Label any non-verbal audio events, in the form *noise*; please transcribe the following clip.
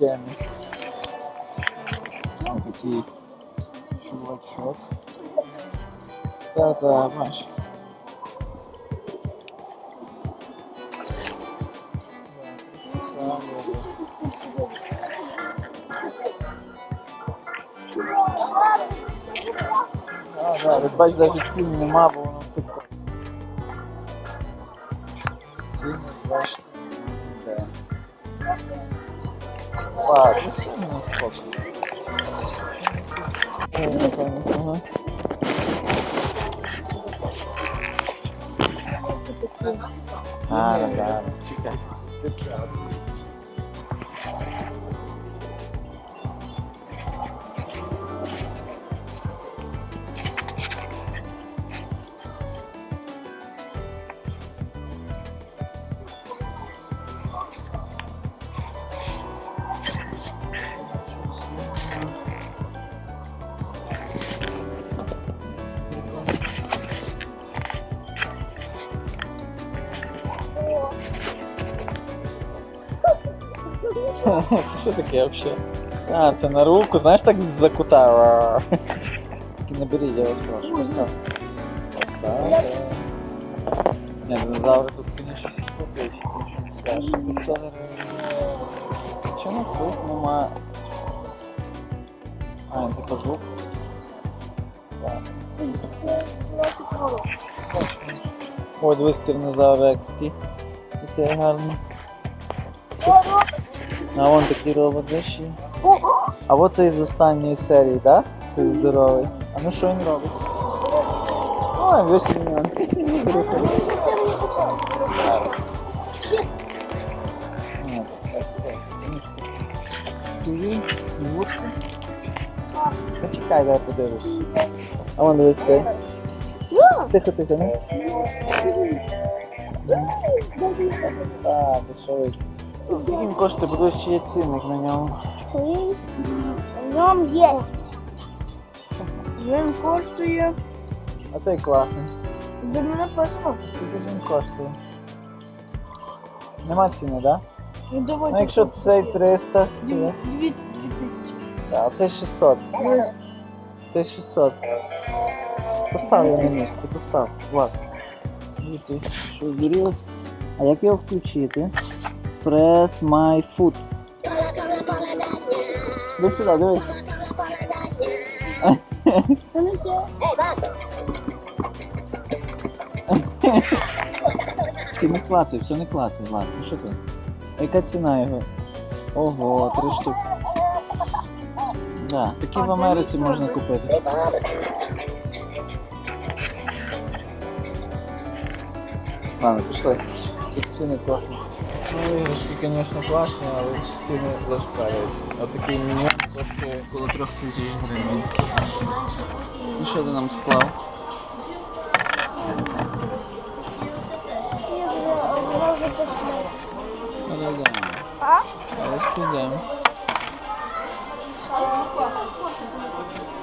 Темі. Ось такий чувачок. Та-та, бач. А, да, ви бачите, навіть цін нема, бо воно все так. Ціни, бачите, Ніде. Ладно, що мені сколько? Ой, напевно, ага. А, ну зараз, чекай. *laughs* Що таке взагалі? А, це на руку, знаєш, так. Тільки не беріть, я вас прошу. Ось так. Ось так. Ні, динозаври тут, звісно, крутить, нічого не скажеш. Тут зараз... Чому цих нема? А, він типу звук. Так. О, дивись, тиранозавр екський. І це гарно. А вон такий робот ще. А от цей з останньої серії, так? Да? Цей здоровий. А ну що він робить? Ой, весь клінян. Сіві, вушку. Почекай, дай подивиш. А вон дивись цей. Тихо, тихо, ну. Так, ви? Скільки він коштує, подивись, чи є цінник на ньому. Він в ньому є. Він коштує. А цей класний. Де не написано. Скільки ж він коштує? Нема ціни, так? Да? Ну, давай. Ну якщо цей 300, то Дві, дві, дві тисячі. А цей 600. Ось. Цей 600. Постав його на місце, постав. Влад. Дві тисячі, що вірили? А як його включити? Press my foot. Іди сюди, дивись. Та не. Клацай, все не клацай, Влад. Ну що ти? Яка ціна його? Ого, три штуки. Да, такі в Америці можна купити. Ладно, пішли. Тут ціни класні. Ну, іграшки, звісно, класні, але ціни зашкалюють. От мінімум коштує коло трьох тисяч гривень. І що ти нам склав? Перейдемо. А? Але підемо. Класно.